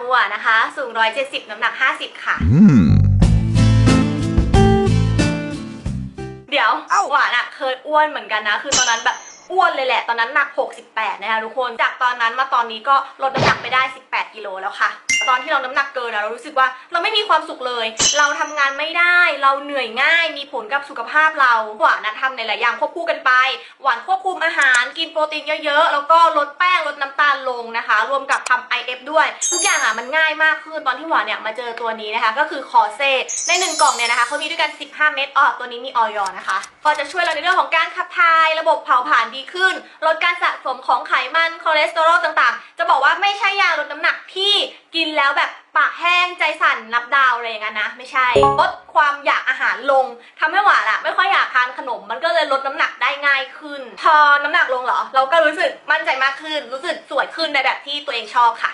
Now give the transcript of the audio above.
มูวานะคะ สูง 170 น้ำหนัก 50 ค่ะ Hmm. เดี๋ยวเอ้า หวานอะเคยอ้วนเหมือนกันนะ คือตอนนั้นแบบอ้วนเลยแหละ ตอนนั้นหนัก 68 นะคะทุกคน จากตอนนั้นมาตอนนี้ก็ลดน้ำหนักไปได้ 18 กิโลแล้วค่ะ ตอนที่เราน้ำหนักเกินอะเรารู้สึกว่าเราไม่มีความสุขเลย เราทำงานไม่ได้ เราเหนื่อยง่าย มีผลกับสุขภาพเรา หวานนะทำในหลายอย่างควบคู่กันไป หวานควบคุมอาหาร กินโปรตีนเยอะๆ แล้วก็ลดแป้ง ลดน้ำตาลลง นะคะ รวมกับทำ IF ด้วย ทุกอย่างอะมันง่ายมากขึ้นตอนที่หวานเนี่ยมาเจอตัวนี้นะคะ ก็คือคอเซในหนึ่งกล่องเนี่ยนะคะเขามีด้วยกัน 15 เม็ดอ๋อตัวนี้มีออยนะคะ ก็จะช่วยเราในเรื่องของการขับถ่าย ระบบเผาผลาญดีขึ้น ลดการสะสมของไขมันคอเลสเตอรอลต่างๆ จะบอกว่าไม่ใช่ยาลดน้ำหนักที่กินแล้วแบบปากแห้ง สั่นนับดาวอะไรอย่างนั้นนะ ไม่ใช่ลดความอยากอาหารลงทำให้หวานอะไม่ค่อยอยากทานขนม มันก็เลยลดน้ำหนักได้ง่ายขึ้น พอน้ำหนักลงเหรอ เราก็รู้สึกมั่นใจมากขึ้น รู้สึกสวยขึ้นในแบบที่ตัวเองชอบค่ะ